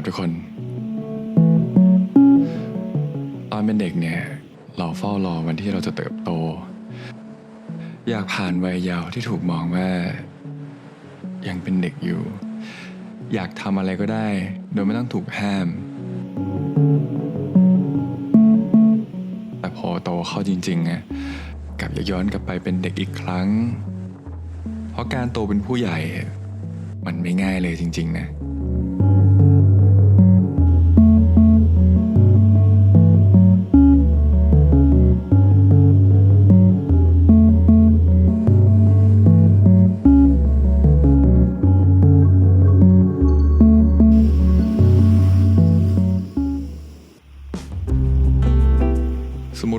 ครับทุกคน ตอนเป็นเด็กเนี่ย เราเฝ้ารอวันที่เราจะเติบโต อยากผ่านวัยเยาว์ที่ถูกมองว่า ยังเป็นเด็กอยู่ อยากทำอะไรก็ได้ โดยไม่ต้องถูกห้าม แต่พอโตเข้าจริงๆอะกลับอยากย้อนกลับไปเป็นเด็กอีกครั้ง เพราะการโตเป็นผู้ใหญ่ มันไม่ง่ายเลยจริง ๆ นะ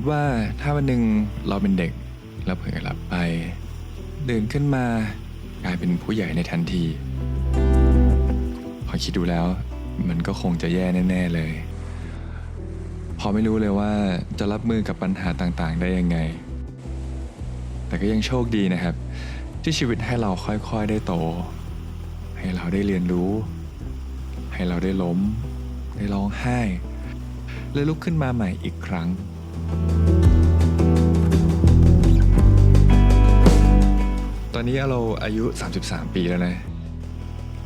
ติว่าถ้าวันหนึ่งเราเป็นเด็กแล้วเผลอหลับไปตื่นขึ้นมากลายเป็นผู้ใหญ่ในทันที พอคิดดูแล้ว มันก็คงจะแย่แน่ ๆเลย พอไม่รู้เลยว่าจะรับมือกับปัญหาต่างๆ ได้ยังไง แต่ก็ยังโชคดีนะครับ ที่ชีวิตให้เราค่อยๆได้โต ให้เราได้เรียนรู้ ให้เราได้ล้ม ได้ร้องไห้ และลุกขึ้นมาใหม่อีกครั้ง ตอนนี้เราอายุ 33 ปีแล้วนะ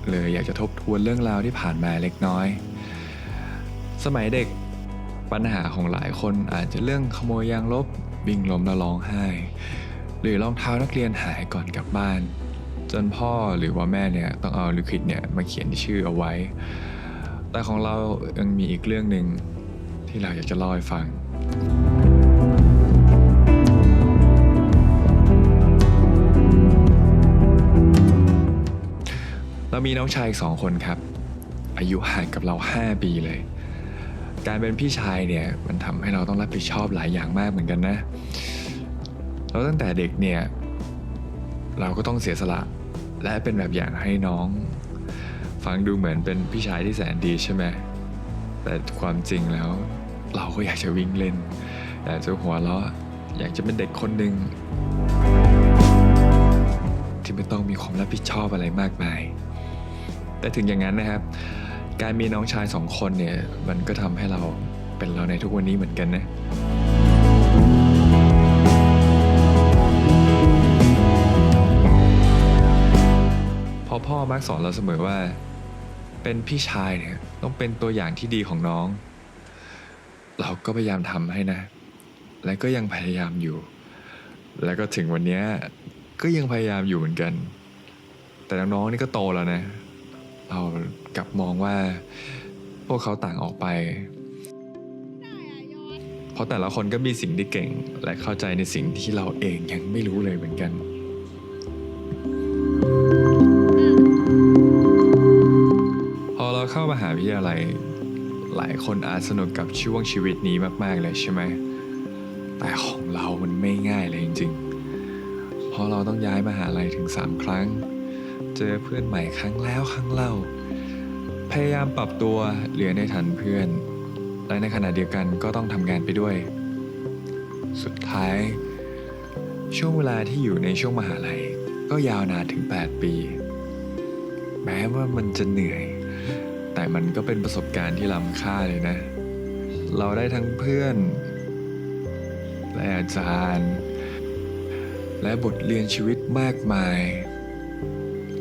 เลยอยากจะทบทวนเรื่องราวที่ผ่านมาเล็กน้อย สมัยเด็กปัญหาของหลายคนอาจจะเรื่องขโมยยางลบวิ่งล้มแล้วร้องไห้ หรือรองเท้านักเรียนหายก่อนกลับบ้าน จนพ่อหรือว่าแม่เนี่ยต้องเอาลิควิดเนี่ยมาเขียนชื่อเอาไว้ แต่ของเรายังมีอีกเรื่องหนึ่งที่เราอยากจะเล่าให้ฟัง มีน้องชายอีกสองคนครับ อายุห่างกับเรา 5 ปีเลย การเป็นพี่ชายเนี่ยมันทำให้เราต้องรับผิดชอบหลายอย่างมากเหมือนกันนะแล้วตั้งแต่เด็กเนี่ย เราก็ต้องเสียสละและเป็นแบบอย่างให้น้อง ฟังดูเหมือนเป็นพี่ชายที่แสนดีใช่ไหมแต่ความจริงแล้วเราก็อยากจะวิ่งเล่นอยากจะหัวเราะอยากจะเป็นเด็กคนหนึ่งที่ไม่ต้องมีความรับผิดชอบอะไรมากมาย แต่ถึงอย่างนั้นนะครับ การมีน้องชายสองคนเนี่ยมันก็ทำให้เราเป็นเราในทุกวันนี้เหมือนกันนะพอพ่อมักสอนเราเสมอว่า เป็นพี่ชายเนี่ยต้องเป็นตัวอย่างที่ดีของน้อง เราก็พยายามทำให้นะ และก็ยังพยายามอยู่ แล้วก็ถึงวันนี้ก็ยังพยายามอยู่เหมือนกัน แต่น้องๆนี่ก็โตแล้วนะ เรากลับมองว่าพวกเขาต่างออกไป เพราะแต่ละคนก็มีสิ่งที่เก่งและเข้าใจในสิ่งที่เราเองยังไม่รู้เลยเหมือนกันพอเราเข้ามหาวิทยาลัยหลายคนอาจสนุกกับช่วงชีวิตนี้มากๆเลยใช่ไหมแต่ของเรามันไม่ง่ายเลยจริงๆเพราะเราต้องย้ายมหาลัยถึง 3 ครั้ง เจอเพื่อนใหม่ครั้งแล้วครั้งเล่า พยายามปรับตัวเรียนให้ทันเพื่อน และในขณะเดียวกันก็ต้องทำงานไปด้วย สุดท้าย ช่วงเวลาที่อยู่ในช่วงมหาลัยก็ยาวนานถึง 8 ปี แม้ว่ามันจะเหนื่อย แต่มันก็เป็นประสบการณ์ที่ล้ำค่าเลยนะ เราได้ทั้งเพื่อน และอาจารย์ และบทเรียนชีวิตมากมาย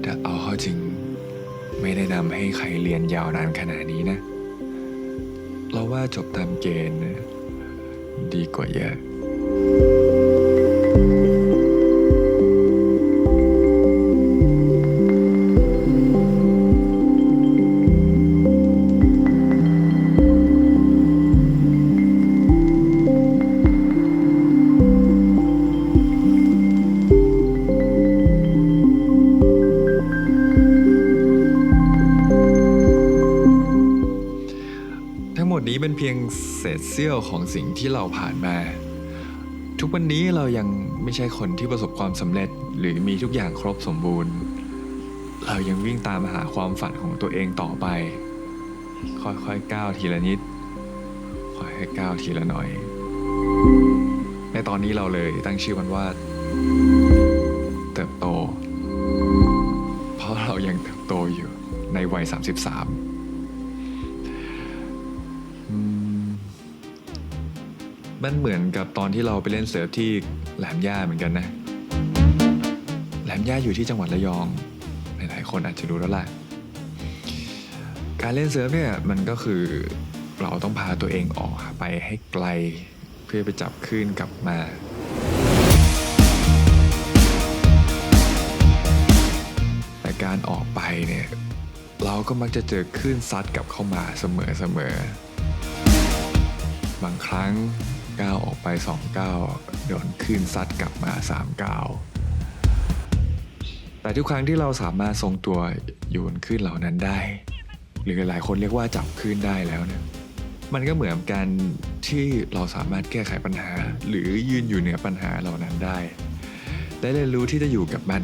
แต่เอาเข้าจริง ไม่ได้นำให้ใครเรียนยาวนานขนาดนี้นะ เราว่าจบตามเกณฑ์ดีกว่าเยอะ มดนี้เป็นเพียงเศษเสี้ยวของสิ่งที่เราผ่านมา ทุกวันนี้เรายังไม่ใช่คนที่ประสบความสำเร็จหรือมีทุกอย่างครบสมบูรณ์ เรายังวิ่งตามหาความฝันของตัวเองต่อไป ค่อยๆก้าวทีละนิด ค่อยๆก้าวทีละหน่อย ในตอนนี้เราเลยตั้งชื่อมันว่า เติบโต เพราะเรายังเติบโตอยู่ในวัย 33 มันเหมือนกับตอนที่เราไปเล่นเซิร์ฟที่แหลมย่าเหมือนกันนะ แหลมย่าอยู่ที่จังหวัดระยอง หลายๆคนอาจจะรู้แล้วล่ะ การเล่นเซิร์ฟเนี่ยมันก็คือเราต้องพาตัวเองออกไปให้ไกล เพื่อไปจับคลื่นกลับมา แต่การออกไปเนี่ยเราก็มักจะเจอคลื่นซัดกลับเข้ามาเสมอๆบางครั้ง ก้าวออกไปสองก้าวโดนคลื่นซัดกลับมาสามก้าวแต่ทุกครั้งที่เราสามารถทรงตัวอยู่บนคลื่นเหล่านั้นได้ หรือหลายคนเรียกว่าจับคลื่นได้แล้วเนี่ยมันก็เหมือนการที่เราสามารถแก้ไขปัญหา หรือยืนอยู่เหนือปัญหาเหล่านั้นได้ และเรียนรู้ที่จะอยู่กับมัน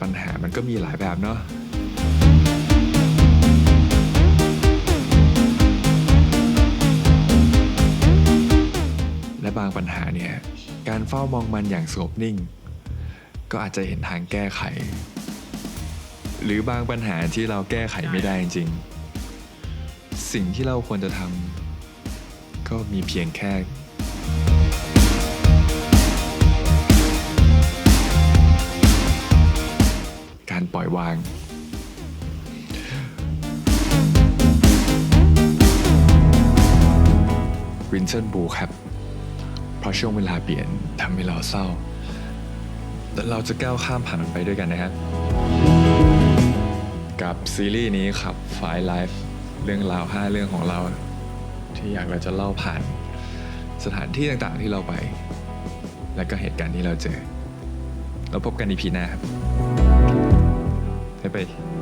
ปัญหามันก็มีหลายแบบเนาะ เฝ้ามองมันอย่างสงบนิ่ง ก็อาจจะเห็นทางแก้ไข หรือบางปัญหาที่เราแก้ไขไม่ได้จริง สิ่งที่เราควรจะทำก็มีเพียงแค่การปล่อยวาง วินเซนบูครับ ราะช่วงเวลาเปลี่ยนทำให้เราเศร้า แต่เราจะก้าวข้ามผ่านมันไปด้วยกันนะครับ กับซีรีส์นี้ครับ f i Life เรื่องราว 5 เรื่องของเรา ที่อยากเราจะเล่าผ่านสถานที่ต่างๆที่เราไป และก็เหตุการณ์ที่เราเจอ เราพบกันอีพีหน้าครับบ๊ายบาย